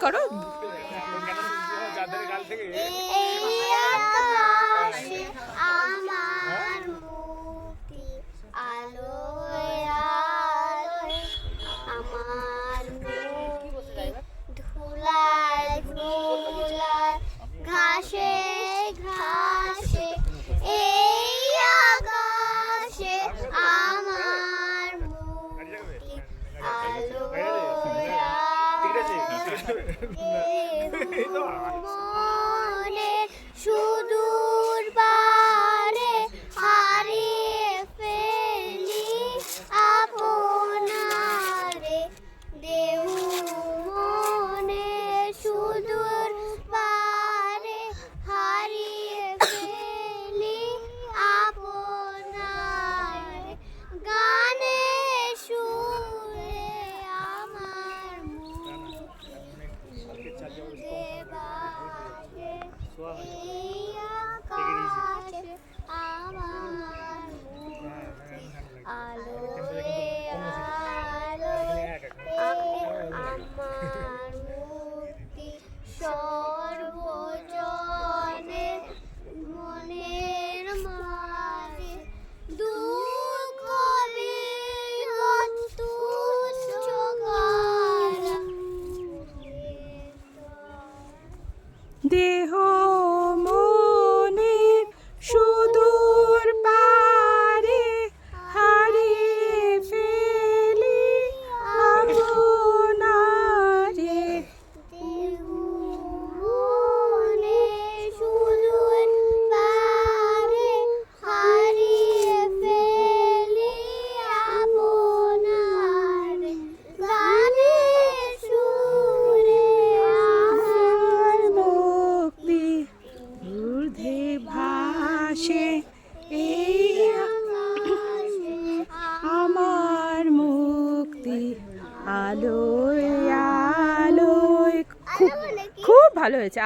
করো? no. দেহ আলোয় আলোয় খুব খুব ভালো হয়েছে।